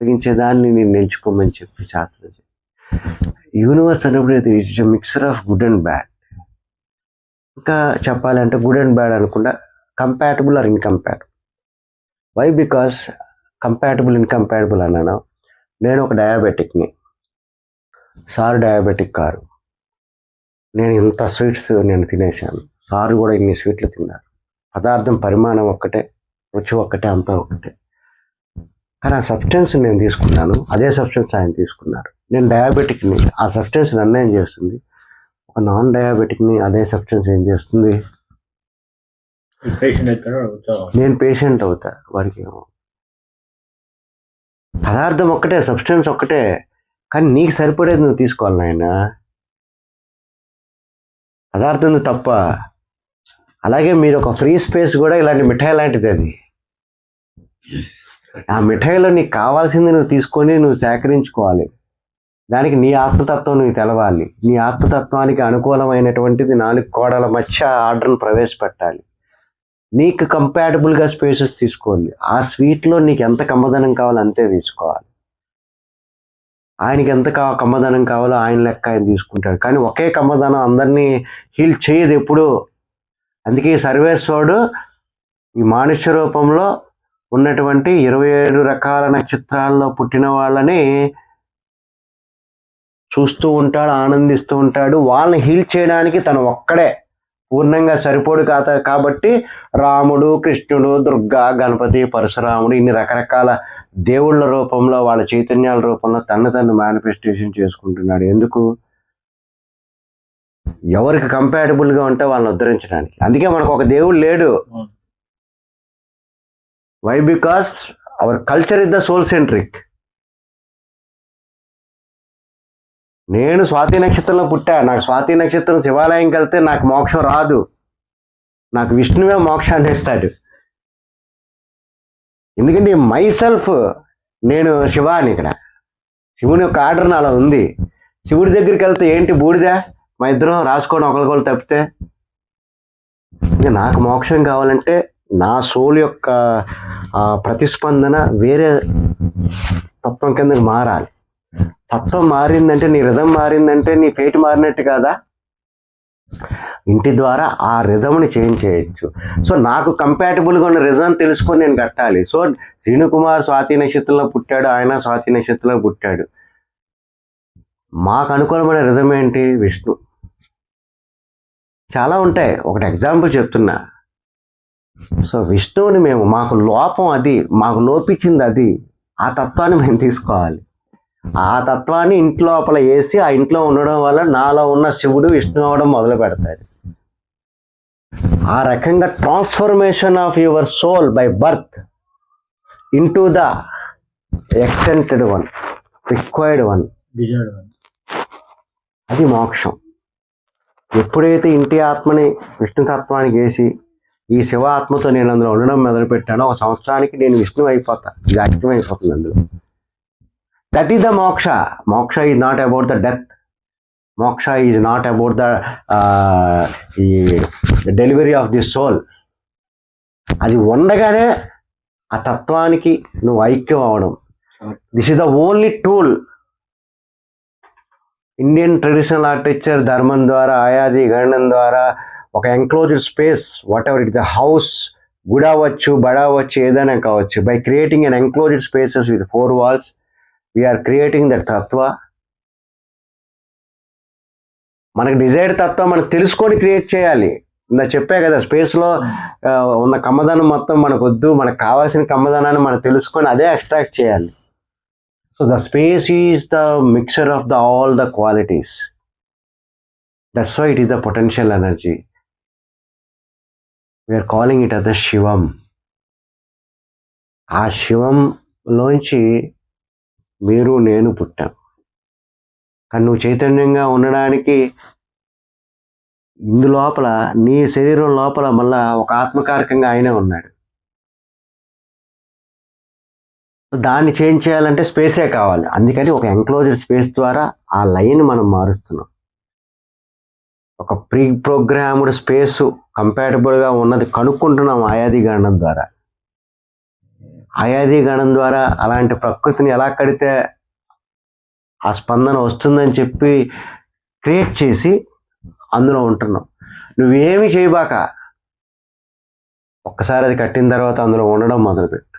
కలిగించేదాన్ని నేను ఎంచుకోమని చెప్పి శాస్త్రం యూనివర్స్ అనేప్పుడు ఇది it's mixer of good and bad ఇంకా చెప్పాలంటే good and bad అనుకుండా compatible or incompatible why because compatible incompatible అన్నాను. నేను ఒక డయాబెటిక్ని సార్ డయాబెటిక్ కారు. నేను ఇంత స్వీట్స్ నేను తినేసాను సారు కూడా ఇన్ని స్వీట్లు తిన్నారు. పదార్థం పరిమాణం ఒక్కటే రుచి ఒక్కటే అంతా ఒక్కటే. కానీ ఆ సబ్స్టెన్స్ నేను తీసుకున్నాను. అదే సబ్స్టెన్స్ ఆయన తీసుకున్నారు. నేను డయాబెటిక్ని ఆ సబ్స్టెన్స్ నన్ను ఏం చేస్తుంది? ఒక నాన్ డయాబెటిక్ని అదే సబ్స్టెన్స్ ఏం చేస్తుంది? నేను పేషెంట్ అవుతా ఏమో. పదార్థం ఒక్కటే సబ్స్టెన్స్ ఒక్కటే. కానీ నీకు సరిపడేది నువ్వు తీసుకోవాలి నాయన. పదార్థం తప్ప. అలాగే మీరు ఒక ఫ్రీ స్పేస్ కూడా ఇలాంటి మిఠాయి లాంటిది అది. ఆ మిఠాయిలో నీకు కావాల్సింది నువ్వు తీసుకొని నువ్వు సేకరించుకోవాలి. దానికి నీ ఆత్మతత్వం నువ్వు తెలవాలి. నీ ఆత్మతత్వానికి అనుకూలమైనటువంటిది నాలుగు కోడల మధ్య ఆర్డర్ను ప్రవేశపెట్టాలి. నీకు కంపాటబుల్గా స్పేసెస్ తీసుకోవాలి. ఆ స్వీట్లో నీకు ఎంత కమ్మదనం కావాలో అంతే తీసుకోవాలి. ఆయనకి ఎంత కమ్మదనం కావాలో ఆయన లెక్క ఆయన తీసుకుంటాడు. కానీ ఒకే కమ్మదనం అందరినీ హీల్ చేయదు ఎప్పుడు. అందుకే ఈ సర్వేశ్వరుడు ఈ మానుష్య రూపంలో ఉన్నటువంటి ఇరవై ఏడు రకాల నక్షత్రాల్లో పుట్టిన వాళ్ళని చూస్తూ ఉంటాడు ఆనందిస్తూ ఉంటాడు. వాళ్ళని హీల్ చేయడానికి తను ఒక్కడే. పూర్ణంగా సరిపోడు కాత కాబట్టి రాముడు కృష్ణుడు దుర్గా గణపతి పరశురాముడు ఇన్ని రకరకాల దేవుళ్ళ రూపంలో వాళ్ళ చైతన్యాల రూపంలో తన తను మేనిఫెస్టేషన్ చేసుకుంటున్నాడు. ఎందుకు? ఎవరికి కంపాటబుల్గా ఉంటే వాళ్ళని ఉద్ధరించడానికి. అందుకే మనకు ఒక దేవుడు లేడు. Why because our culture is the soul centric నేను స్వాతి నక్షత్రంలో పుట్టా. నాకు స్వాతి నక్షత్రం శివాలయంకి వెళ్తే నాకు మోక్షం రాదు. నాకు విష్ణువే మోక్షాన్ని ఇస్తాడు ఎందుకంటే మై సెల్ఫ్ నేను శివాని ఇక్కడ. శివుని యొక్క ఆర్డర్ నాలో ఉంది. శివుడి దగ్గరికి వెళ్తే ఏంటి బూడిద? మా ఇద్దరం రాసుకోండి ఒకరికొకరు తప్పితే. ఇంకా నాకు మోక్షం కావాలంటే నా సోల్ యొక్క ప్రతిస్పందన వేరే తత్వం కిందకి మారాలి. తత్వం మారిందంటే నీ రిధం మారిందంటే నీ ఫేట్ మారినట్టు కాదా? ఇంటి ద్వారా ఆ రిధమ్ని చేంజ్ చేయొచ్చు. సో నాకు కంపాటబుల్గా ఉన్న రిధం తెలుసుకొని నేను కట్టాలి. సో శ్రీనుకుమార్ స్వాతి నక్షత్రంలో పుట్టాడు ఆయన స్వాతి నక్షత్రంలో పుట్టాడు. మాకు అనుకూలమైన రిధం ఏంటి? విష్ణు. చాలా ఉంటాయి. ఒకటి ఎగ్జాంపుల్ చెప్తున్నా. సో విష్ణువుని మేము మాకు లోపం అది మాకు లోపించింది అది. ఆ తత్వాన్ని మేము తీసుకోవాలి. ఆ తత్వాన్ని ఇంటి లోపల వేసి ఆ ఇంట్లో ఉండడం వల్ల నాలో ఉన్న శివుడు విష్ణు అవడం మొదలు పెడతాడు. ఆ రకంగా transformation of your soul by birth into the extended one required one అది మోక్షం. ఎప్పుడైతే ఇంటి ఆత్మని విష్ణుతత్వానికి వేసి ఈ శివాత్మతో నేను అందులో ఉండడం మొదలుపెట్టాను. ఒక సంవత్సరానికి నేను విష్ణు అయిపోతా ఇది అర్థం అయిపోతుంది అందులో. That is the moksha. Moksha is not about the death moksha is not about the ఈ డెలివరీ ఆఫ్ ది సోల్ అది ఉండగానే ఆ తత్వానికి నువ్వు ఐక్యం అవడం. This is the only tool Indian traditional architecture ధర్మం ద్వారా ఆయాది గణనం ద్వారా ఒక enclosed space whatever the house good అవ్వచ్చు బడ అవ్వచ్చు ఏదైనా కావచ్చు. By creating an enclosed spaces with four walls we're creating that తత్వ మనకు డిజైర్డ్ తత్వం మనం తెలుసుకొని క్రియేట్ చేయాలి. ఇందా చెప్పా కదా స్పేస్లో ఉన్న కమ్మదనం మొత్తం మనకు వద్దు మనకు కావాల్సిన కమ్మదనాన్ని మనం తెలుసుకొని అదే ఎక్స్ట్రాక్ట్ చేయాలి. So the space is the mixture of the all the qualities that's why it is the potential energy we're calling it as the Shivam ఆ శివంలోంచి మీరు నేను పుట్టాం. కానీ నువ్వు చైతన్యంగా ఉండడానికి ఇందు లోపల నీ శరీరం లోపల మళ్ళా ఒక ఆత్మకారకంగా ఆయనే ఉన్నాడు. దాన్ని చేంజ్ చేయాలంటే స్పేసే కావాలి. అందుకని ఒక ఎంక్లోజర్ స్పేస్ ద్వారా ఆ లైన్ మనం మారుస్తున్నాం. ఒక ప్రీ ప్రోగ్రామ్డ్ స్పేసు కంపాటబుల్గా ఉన్నది కనుక్కుంటున్నాం ఆయాది గణనం ద్వారా. అయాది గణం ద్వారా అలాంటి ప్రకృతిని ఎలా కడితే ఆ స్పందన వస్తుందని చెప్పి క్రియేట్ చేసి అందులో ఉంటున్నాం. నువ్వేమి చేయబాక ఒక్కసారి అది కట్టిన తర్వాత అందులో ఉండడం మొదలుపెట్టు.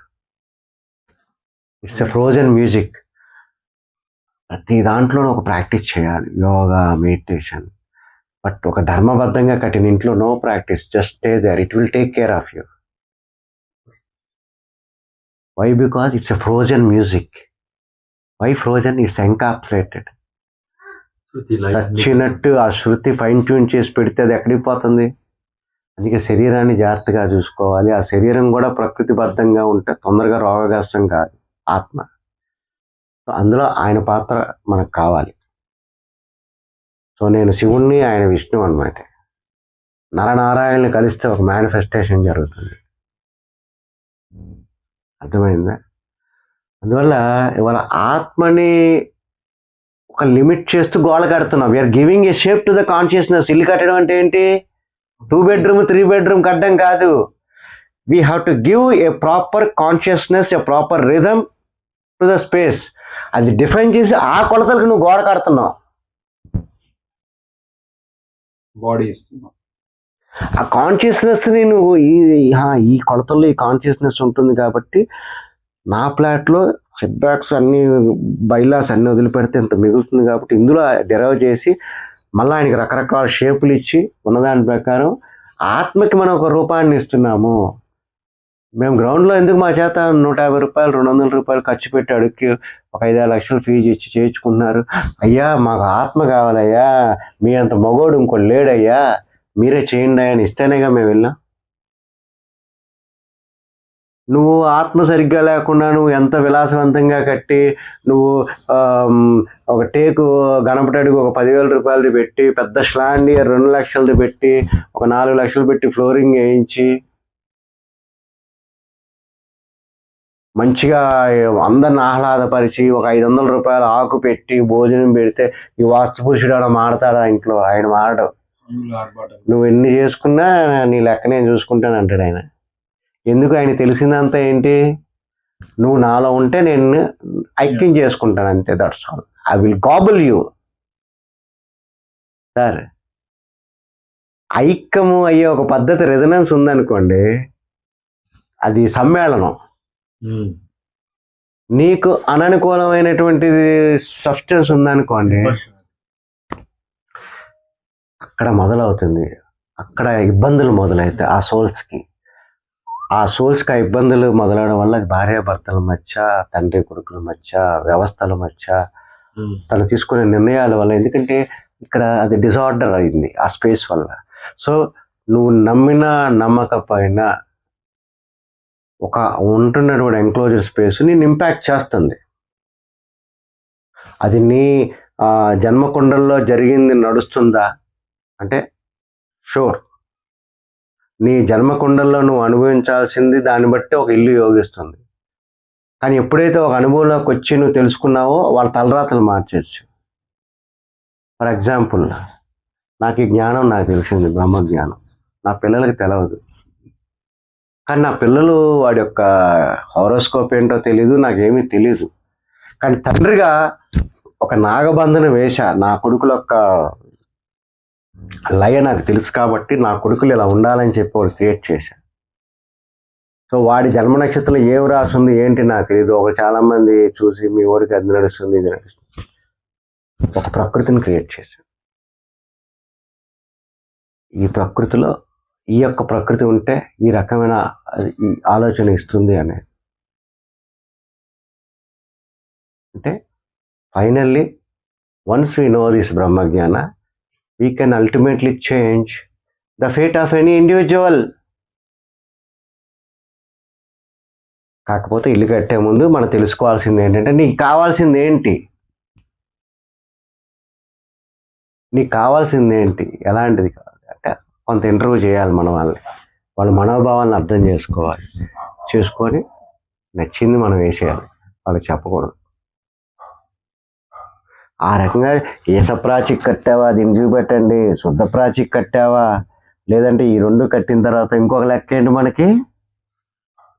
ఇట్స్ ఎ ఫ్రోజన్ మ్యూజిక్ ప్రతి దాంట్లోనూ ఒక ప్రాక్టీస్ చేయాలి. యోగా మెడిటేషన్ బట్ ఒక ధర్మబద్ధంగా కట్టిన ఇంట్లో no practice just stay there it will take care of you why because it's a frozen music why frozen it's encapsulated చచ్చినట్టు ఆ శృతి ఫైన్ ట్యూన్ చేసి పెడితే అది ఎక్కడికి పోతుంది? అందుకే శరీరాన్ని జాగ్రత్తగా చూసుకోవాలి. ఆ శరీరం కూడా ప్రకృతిబద్ధంగా ఉంటే తొందరగా రోగగ్రస్తం కాదు. ఆత్మ. సో అందులో ఆయన పాత్ర మనకు కావాలి. సో నేను శివుణ్ణి ఆయన విష్ణువు అనమాట నరనారాయణని కలిస్తే ఒక మేనిఫెస్టేషన్ జరుగుతుంది. అర్థమైందా? అందువల్ల ఇవాళ ఆత్మని ఒక లిమిట్ చేస్తూ గోడ కడుతున్నాం. We're giving a shape to the consciousness ఇల్లు కట్టడం అంటే ఏంటి? టూ బెడ్రూమ్ త్రీ బెడ్రూమ్ కట్టడం కాదు. We have to give a proper consciousness a proper rhythm to the space అది డిఫైన్ చేసి ఆ కొలతలకు నువ్వు గోడ కడుతున్నావు. బాడీ ఇస్తున్నాం ఆ కాన్షియస్నెస్ని నువ్వు ఈ ఈ కొలతల్లో ఈ కాన్షియస్నెస్ ఉంటుంది కాబట్టి నా ప్లాట్లో సెట్ బ్యాక్స్ అన్ని బైలాస్ అన్ని వదిలిపెడితే ఇంత మిగులుతుంది కాబట్టి ఇందులో డెరైవ్ చేసి మళ్ళీ ఆయనకి రకరకాల షేపులు ఇచ్చి ఉన్నదాని ప్రకారం ఆత్మకి మనం ఒక రూపాన్ని ఇస్తున్నాము. మేము గ్రౌండ్లో ఎందుకు మా చేత నూట యాభై రూపాయలు రెండు వందల రూపాయలు ఖర్చు పెట్టి అడుక్కి ఒక ఐదారు లక్షలు ఫీజు ఇచ్చి చేయించుకుంటున్నారు అయ్యా మాకు ఆత్మ కావాలయ్యా. మీ అంత మగోడు ఇంకోటి లేడయ్యా. మీరే చేయండి అని ఇస్తేనేగా మేము వెళ్ళాం. నువ్వు ఆత్మ సరిగ్గా లేకుండా నువ్వు ఎంత విలాసవంతంగా కట్టి నువ్వు ఒక టేకు గణపటాడికి ఒక పదివేల రూపాయలది పెట్టి పెద్ద స్లాండి రెండు లక్షలది పెట్టి ఒక నాలుగు లక్షలు పెట్టి ఫ్లోరింగ్ వేయించి మంచిగా అందరిని ఆహ్లాదపరిచి ఒక ఐదు వందల రూపాయలు ఆకు పెట్టి భోజనం పెడితే ఈ వాస్తు పురుషుడు మాడతాడా ఇంట్లో? ఆయన ఆర్భాటం. నువ్వు ఎన్ని చేసుకున్నా నీ లెక్క నేను చూసుకుంటాను అంటాడు ఆయన. ఎందుకు ఆయన తెలిసిందంతా ఏంటి? నువ్వు నాలో ఉంటే నేను ఐక్యం చేసుకుంటాను అంతే that's all I will gobble you sir ఐక్యము అయ్యే ఒక పద్ధతి రెజనెన్స్ ఉందనుకోండి అది సమ్మేళనం. నీకు అననుకూలమైనటువంటిది సబ్స్టెన్స్ ఉందనుకోండి అక్కడ మొదలవుతుంది. అక్కడ ఇబ్బందులు మొదలవుతాయి ఆ సోల్స్కి ఆ సోల్స్కి ఆ ఇబ్బందులు మొదలవడం వల్ల భార్యాభర్తల మధ్య తండ్రి కొడుకుల మధ్య వ్యవస్థల మధ్య తను తీసుకునే నిర్ణయాల వల్ల ఎందుకంటే ఇక్కడ అది డిజార్డర్ అయింది ఆ స్పేస్ వల్ల. సో నువ్వు నమ్మినా నమ్మకపోయినా ఒక ఉంటున్నటువంటి ఎంక్లోజర్ స్పేస్ నేను ఇంపాక్ట్ చేస్తుంది. అది నీ జన్మకుండల్లో జరిగింది నడుస్తుందా? అంటే షూర్ నీ జన్మకుండల్లో నువ్వు అనుభవించాల్సింది దాన్ని బట్టి ఒక ఇల్లు యోగిస్తుంది. కానీ ఎప్పుడైతే ఒక అనుభవంలోకి వచ్చి నువ్వు తెలుసుకున్నావో వాళ్ళ తలరాతలు మార్చచ్చు ఫర్ ఎగ్జాంపుల్ నాకు ఈ జ్ఞానం నాకు తెలిసింది బ్రహ్మ జ్ఞానం నా పిల్లలకి తెలవదు. కానీ నా పిల్లలు వాడి యొక్క హోరోస్కోప్ ఏంటో తెలీదు నాకేమీ తెలీదు. కానీ తండ్రిగా ఒక నాగబంధన వేశా నా కొడుకుల యొక్క లయ నాకు తెలుసు కాబట్టి నా కొడుకులు ఇలా ఉండాలని చెప్పి వాడు క్రియేట్ చేశా. సో వాడి జన్మ నక్షత్రం ఏం రాసింది ఏంటి నాకు తెలియదు ఒక చాలామంది చూసి మీ వాడికి అది నడుస్తుంది ఇది నడుస్తుంది. ఒక ప్రకృతిని క్రియేట్ చేశాను ఈ ప్రకృతిలో ఈ యొక్క ప్రకృతి ఉంటే ఈ రకమైన ఈ ఆలోచన ఇస్తుంది అనేది అంటే finally once we know this Brahmajnana we can ultimately change the fate of any individual. కాకపోతే ఇల్లు కట్టే ముందు మనం తెలుసుకోవాల్సింది ఏంటంటే నీకు కావాల్సింది ఏంటి? నీకు కావాల్సింది ఏంటి? ఎలాంటిది కాదు కొంత ఇంటర్వ్యూ చేయాలి మన వాళ్ళని. వాళ్ళ మనోభావాలను అర్థం చేసుకోవాలి. చేసుకొని నచ్చింది మనం వేసేయాలి. వాళ్ళకి చెప్పకూడదు. ఆ రకంగా ఏసప్రాచికి కట్టావా? దీన్ని చూపెట్టండి? శుద్ధ ప్రాచిక్ కట్టావా? లేదంటే ఈ రెండు కట్టిన తర్వాత ఇంకొక లెక్క ఏంటి మనకి?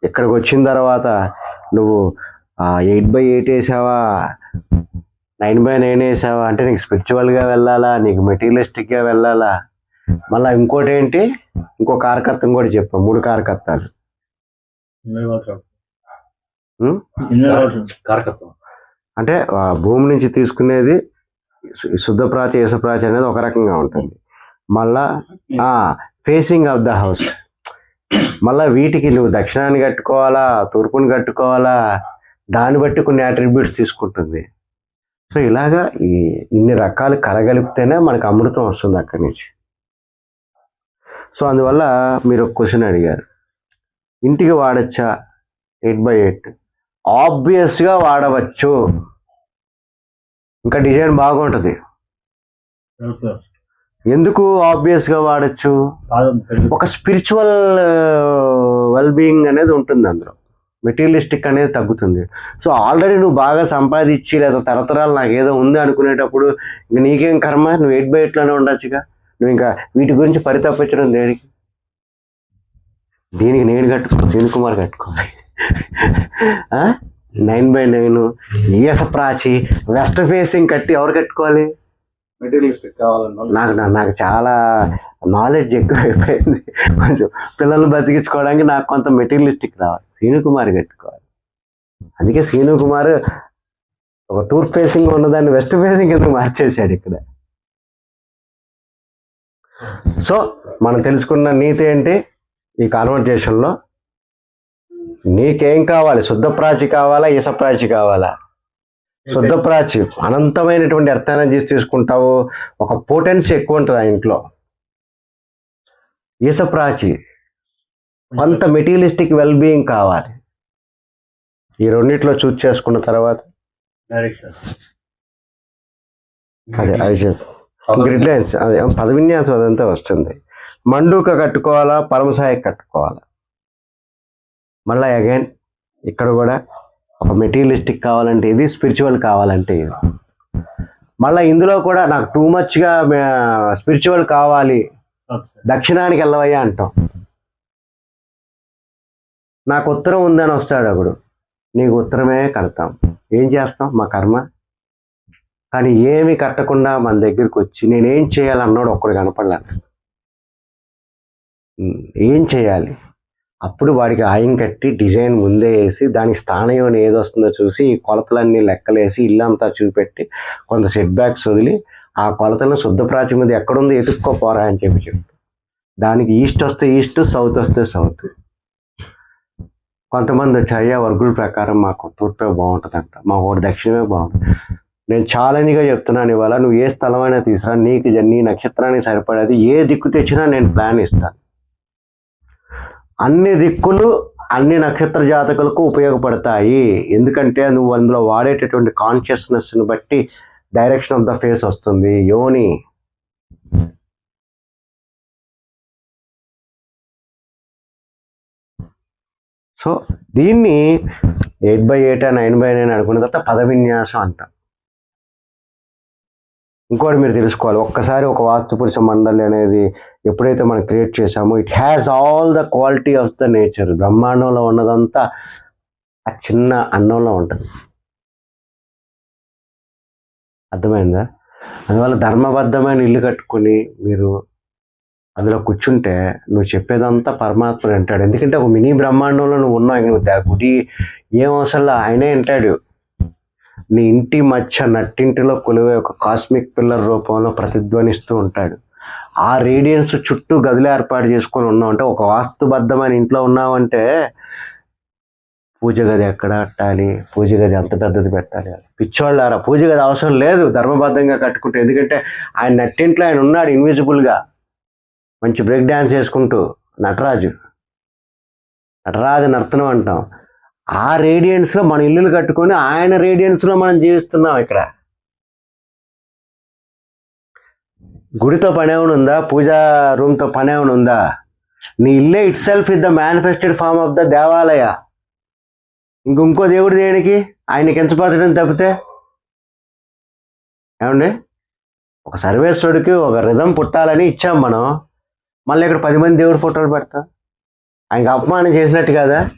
ఇక్కడికి వచ్చిన తర్వాత నువ్వు ఎయిట్ బై ఎయిట్ వేసావా? నైన్ బై నైన్ వేసావా? అంటే నీకు స్పిరిచువల్గా వెళ్ళాలా? నీకు మెటీరియలిస్టిక్గా వెళ్ళాలా? మళ్ళీ ఇంకోటి ఏంటి ఇంకో కారకత్వం కూడా చెప్పాం. మూడు? కారకత్వం అంటే ఆ భూమి నుంచి తీసుకునేది శు- శుద్ధ ప్రాచి అనేది ఒక రకంగా ఉంటుంది. మళ్ళా ఫేసింగ్ ఆఫ్ ద హౌస్ మళ్ళా వీటికి నువ్వు దక్షిణాన్ని కట్టుకోవాలా తూర్పుని కట్టుకోవాలా? దాన్ని బట్టి కొన్ని అట్రిబ్యూట్స్ తీసుకుంటుంది. సో ఇలాగా ఈ ఇన్ని రకాలు కలగలిపితేనే మనకు అమృతం వస్తుంది అక్కడి నుంచి. సో అందువల్ల మీరు ఒక క్వశ్చన్ అడిగారు. ఇంటికి వాడచ్చా? Eight by eight. ఆబ్వియస్గా వాడవచ్చు. ఇంకా డిజైన్ బాగుంటుంది. ఎందుకు ఆబ్వియస్గా వాడచ్చు? ఒక స్పిరిచువల్ వెల్ బీయింగ్ అనేది ఉంటుంది అందులో. మెటీరియలిస్టిక్ అనేది తగ్గుతుంది. సో ఆల్రెడీ నువ్వు బాగా సంపాదించి లేదా తరతరాలు నాకు ఏదో ఉంది అనుకునేటప్పుడు ఇంక నీకేం కర్మ? నువ్వు ఎయిట్ బై ఎయిట్లోనే ఉండొచ్చుగా. నువ్వు ఇంకా వీటి గురించి పరితపించడం దేనికి? దీనికి నేను కట్టుకో శ్రీని కుమార్ కట్టుకోవాలి. నైన్ బై నైన్ ఈఎస్ ప్రాచి వెస్ట్ ఫేసింగ్ కట్టి ఎవరు కట్టుకోవాలి? నాకు నాకు చాలా నాలెడ్జ్ ఎక్కువ అయిపోయింది కొంచెం పిల్లల్ని బతికించుకోవడానికి నాకు కొంత మెటీరియలిస్టిక్ రావాలి. శ్రీను కుమార్ కట్టుకోవాలి. అందుకే శ్రీను కుమార్ ఒక తూర్పు ఫేసింగ్ ఉన్నదాన్ని వెస్ట్ ఫేసింగ్ కింద మార్చేశాడు ఇక్కడ? సో మనం తెలుసుకున్న నీతి ఏంటి? ఈ కాన్వర్జేషన్లో నీకేం కావాలి? శుద్ధ ప్రాచి కావాలా? ఈస ప్రాచి కావాలా? శుద్ధ ప్రాచి అనంతమైనటువంటి ఎర్త్ ఎనర్జీస్ తీసుకుంటావు. ఒక పోటెన్సీ ఎక్కువ ఉంటుంది ఆ ఇంట్లో. ఈస ప్రాచి కొంత మెటీరియలిస్టిక్ వెల్ బీయింగ్ కావాలి. ఈ రెండిట్లో చూస్ చేసుకున్న తర్వాత. అదే అది చెప్పు. గ్రిడ్ లైన్స్ అదే పదవిన్యాసం అదంతా వస్తుంది. మండూక కట్టుకోవాలా పరమసాయి కట్టుకోవాలా? మళ్ళీ అగైన్ ఇక్కడ కూడా ఒక మెటీరియలిస్టిక్ కావాలంటే ఇది స్పిరిచువల్ కావాలంటే ఇది. మళ్ళీ ఇందులో కూడా నాకు టూ మచ్గా స్పిరిచువల్ కావాలి. దక్షిణానికి వెళ్ళవయ్యా అంటాం. నాకు ఉత్తరం ఉందని వస్తాడు అప్పుడు. నీకు ఉత్తరమే కడతాం. ఏం చేస్తాం? మా కర్మ? కానీ ఏమి కట్టకుండా మన దగ్గరికి వచ్చి నేనేం చేయాలన్నాడు ఒక్కడు కనపడలేదు. ఏం చేయాలి? అప్పుడు వాడికి ఆయం కట్టి డిజైన్ ముందే వేసి దానికి స్థానం ఏది వస్తుందో చూసి ఈ కొలతలన్నీ లెక్కలేసి ఇల్లంతా చూపెట్టి కొంత సెట్ బ్యాక్స్ వదిలి ఆ కొలతలను శుద్ధ ప్రాచి మీద ఎక్కడుందో ఎతుక్కోపోరా అని చెప్పి చెప్తాను దానికి ఈస్ట్ వస్తే ఈస్ట్ సౌత్ వస్తే సౌత్ కొంతమంది వచ్చి అయ్యా వర్గుల ప్రకారం మాకు తూర్పే బాగుంటుందంట మా ఊరు దక్షిణమే బాగుంటుంది. నేను ఛాలెంజ్గా చెప్తున్నాను ఇవాళ నువ్వు ఏ స్థలమైనా తీసుకురా నీకు నీ నక్షత్రానికి సరిపడేది ఏ దిక్కు తెచ్చినా నేను ప్లాన్ ఇస్తాను అన్ని దిక్కులు అన్ని నక్షత్ర జాతకులకు ఉపయోగపడతాయి. ఎందుకంటే నువ్వు అందులో వాడేటటువంటి కాన్షియస్నెస్ని బట్టి డైరెక్షన్ ఆఫ్ ద ఫేస్ వస్తుంది. యోని. సో దీన్ని eight by eight nine by nine అనుకున్న తర్వాత పదవిన్యాసం అంటాం. ఇంకోటి మీరు తెలుసుకోవాలి. ఒక్కసారి ఒక వాస్తుపురుష మండలి అనేది ఎప్పుడైతే మనం క్రియేట్ చేసామో it has all the quality of the nature బ్రహ్మాండంలో ఉన్నదంతా ఆ చిన్న అన్నంలో ఉంటుంది. అర్థమైందా? అందువల్ల ధర్మబద్ధమైన ఇల్లు కట్టుకొని మీరు అందులో కూర్చుంటే నువ్వు చెప్పేదంతా పరమాత్మ వింటాడు. ఎందుకంటే ఒక మినీ బ్రహ్మాండంలో నువ్వు ఉన్నావు. నువ్వు దా- గుడి ఏం అవసరంలో? ఆయనే వింటాడు. నీ ఇంటి మధ్య నట్టింటిలో కొలివే ఒక కాస్మిక్ పిల్లర్ రూపంలో ప్రతిధ్వనిస్తూ ఉంటాడు. ఆ రేడియన్స్ చుట్టూ గదులు ఏర్పాటు చేసుకొని ఉన్నావు అంటే ఒక వాస్తుబద్ధమైన ఇంట్లో ఉన్నామంటే పూజ గది ఎక్కడ కట్టాలి పూజ గది ఎంత పెద్దది పెట్టాలి? పిచ్చోళ్ళారా? పూజ గది అవసరం లేదు. ధర్మబద్ధంగా కట్టుకుంటే. ఎందుకంటే ఆయన నట్టింట్లో ఆయన ఉన్నాడు ఇన్విజిబుల్గా మంచి బ్రేక్ డ్యాన్స్ చేసుకుంటూ నటరాజు. నటరాజు నర్తనం అంటాం. ఆ రేడియన్స్లో మన ఇల్లులు కట్టుకొని ఆయన రేడియన్స్లో మనం జీవిస్తున్నాం ఇక్కడ. గుడితో పని ఏమైనా ఉందా? పూజా రూమ్తో పని ఏమైనా ఉందా? నీ ఇల్లే itself is the manifested form of the దేవాలయ ఇంకొంకో దేవుడు దేనికి? ఆయన కించపరచడం తప్పితే? ఏమండి? ఒక సర్వేశ్వరుడికి ఒక రిధం పుట్టాలని ఇచ్చాం మనం. మళ్ళీ ఇక్కడ పది మంది దేవుడు ఫోటోలు పెడతాం. ఆయనకి అపమానం చేసినట్టు కదా?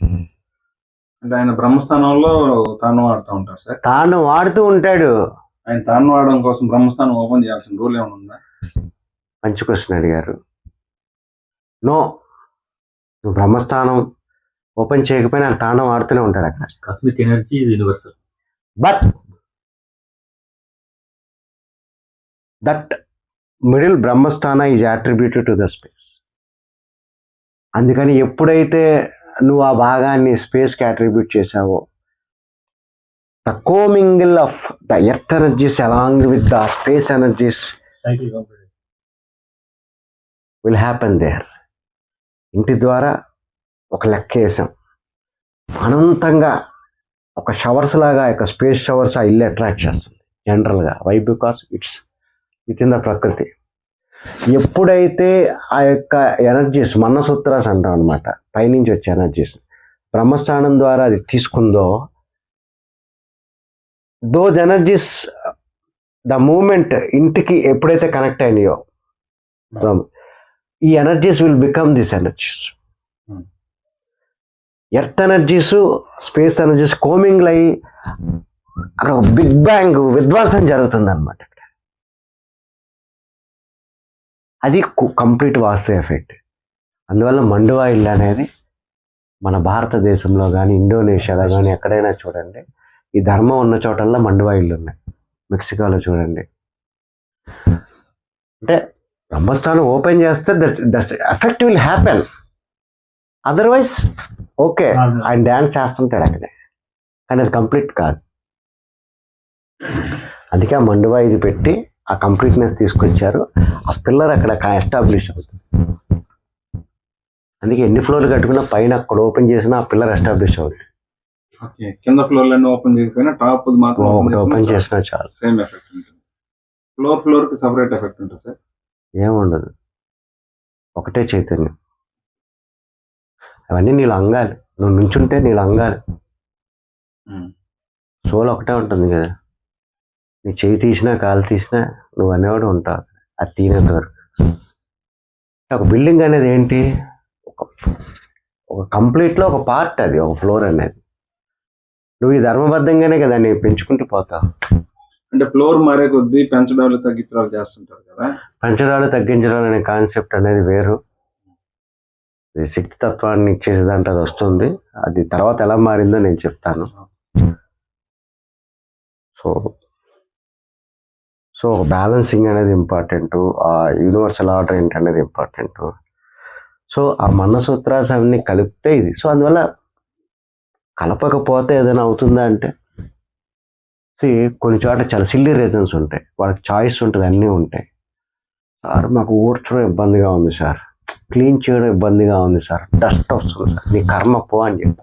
అంటే ఆయన బ్రహ్మస్థానంలో తాను వాడుతూ ఉంటారు సార్. తాను వాడుతూ ఉంటాడు. ఆయన తాను వాడడం కోసం బ్రహ్మస్థానం ఓపెన్ చేయాల్సిన రూల్ ఏమైనా ఉందా? మంచి క్వశ్చన్ అడిగారు. నో. నువ్వు బ్రహ్మస్థానం ఓపెన్ చేయకపోయినా ఆయన తాండం ఆడుతూనే ఉంటాడు అక్కడ. Energy is universal. But that middle Brahmasthana is attributed to the space అందుకని ఎప్పుడైతే నువ్వు ఆ భాగాన్ని స్పేస్కి అట్రిబ్యూట్ చేసావో the comingle of the earth energies along with the space energies. Will happen there. ఇంటి ద్వారా ఒక లెక్క వేసాం. అనంతంగా ఒక షవర్స్ లాగా ఒక స్పేస్ షవర్స్ ఆ ఇల్లు అట్రాక్ట్ చేస్తుంది. జనరల్గా. Why because it's within the ప్రకృతి. ఎప్పుడైతే ఆ యొక్క ఎనర్జీస్ మన్నసూత్రాస్ అంటాం అనమాట పైనుంచి వచ్చే ఎనర్జీస్ బ్రహ్మస్థానం ద్వారా అది తీసుకుందో దోజ్ ఎనర్జీస్ ద మూమెంట్ ఇంటికి ఎప్పుడైతే కనెక్ట్ అయినాయో బ్రహ్మ ఈ energies will become this energies Hmm. Earth energies space energies coming అయి అక్కడ ఒక బిగ్ బ్యాంగ్ విధ్వంసం జరుగుతుంది అనమాట అది కంప్లీట్ వాస్తు ఎఫెక్ట్ అందువల్ల మండువా ఇల్లు అనేది మన భారతదేశంలో కానీ ఇండోనేషియాలో కానీ ఎక్కడైనా చూడండి ఈ ధర్మం ఉన్న చోటల్లో మండువా ఇల్లు ఉన్నాయి. మెక్సికోలో చూడండి. అంటే బ్రహ్మస్థానం ఓపెన్ చేస్తే that effect will happen otherwise okay ఆయన డ్యాన్స్ చేస్తుంటాడు అక్కడే. కానీ అది కంప్లీట్ కాదు. అందుకే ఆ మండువా ఇది పెట్టి ఆ కంప్లీట్నెస్ తీసుకొచ్చారు. ఆ పిల్లర్ అక్కడ ఎస్టాబ్లిష్ అవుతుంది. అందుకే ఎన్ని ఫ్లోర్లు కట్టుకున్నా పైన అక్కడ ఓపెన్ చేసినా ఆ పిల్లర్ ఎస్టాబ్లిష్ అవుతుంది. కింద ఫ్లోర్ లన్నీ ఓపెన్ చేయకపోయినా టాప్ మాత్రం ఓపెన్ చేసినా చాలు. సేమ్ ఎఫెక్ట్ ఉంటుంది. ఫ్లోర్ ఫ్లోర్కి సపరేట్ ఎఫెక్ట్ ఉంటుంది సార్. ఏముండదు ఒకటే చైతన్యం. అవన్నీ నీళ్ళు అంగాలి. నువ్వు నుంచుంటే నీళ్ళు అంగాలి. సోల్ ఒకటే ఉంటుంది కదా. నీ చేయి తీసినా కాలు తీసినా నువ్వు అనేవాడు ఉంటావు. అది తీనేంత వరకు. ఒక బిల్డింగ్ అనేది ఏంటి? ఒక ఒక కంప్లీట్లో ఒక పార్ట్ అది ఒక ఫ్లోర్ అనేది. నువ్వు ఈ ధర్మబద్ధంగానే కదా నేను పెంచుకుంటూ పోతావు అంటే ఫ్లోర్ మారే కొద్దీ పెంచడాలు తగ్గించడాలు చేస్తుంటారు కదా? పెంచడాలు తగ్గించడం అనే కాన్సెప్ట్ అనేది వేరు. ఇది శక్తి తత్వాన్ని ఇచ్చేసేదంటే అది వస్తుంది. అది తర్వాత ఎలా మారిందో నేను చెప్తాను. సో సో బ్యాలెన్సింగ్ అనేది ఇంపార్టెంట్ ఆ యూనివర్సల్ ఆర్డర్ ఏంటనేది ఇంపార్టెంట్ సో ఆ మనసూత్రాస్ అవన్నీ కలిపితే ఇది. సో అందువల్ల కలపకపోతే ఏదైనా అవుతుందా అంటే? కొన్ని చోట్ల చాలా సిల్లీ రీజన్స్ ఉంటాయి. వాళ్ళకి చాయిస్ ఉంటుంది అన్నీ ఉంటాయి. సార్ మాకు ఊడ్చడం ఇబ్బందిగా ఉంది సార్. క్లీన్ చేయడం ఇబ్బందిగా ఉంది సార్. డస్ట్ వస్తుంది సార్. నీ కర్మ పో అని చెప్పి.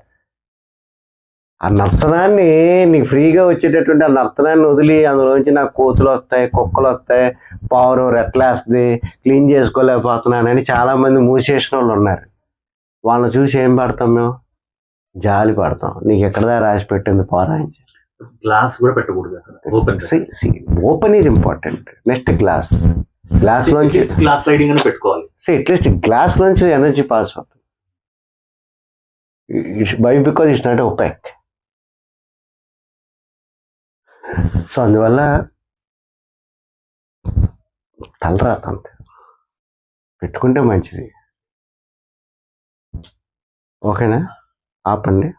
ఆ నర్తనాన్ని నీకు ఫ్రీగా వచ్చేటటువంటి ఆ నర్తనాన్ని వదిలి అందులోంచి నాకు కోతులు వస్తాయి కుక్కలు వస్తాయి పావురం రెట్లేస్తుంది క్లీన్ చేసుకోలేకపోతున్నానని చాలా మంది మూసేసిన వాళ్ళు ఉన్నారు. వాళ్ళని చూసి ఏం పడతాం మేము? జాలి పడతాం. నీకు ఎక్కడదా రాసి పెట్టింది పోరా అని చెప్పి. గ్లాస్ కూడా పెట్టకూడదు open open is important next glass glass లోంచి గ్లాస్ లైటింగ్ అని పెట్టుకోవాలి. అట్లీస్ట్ గ్లాస్ నుంచి ఎనర్జీ పాస్ అవుతుంది. By because it's not opaque so అందువల్ల తలరాత అంతే పెట్టుకుంటే మంచిది. ఓకేనా? ఆపండి.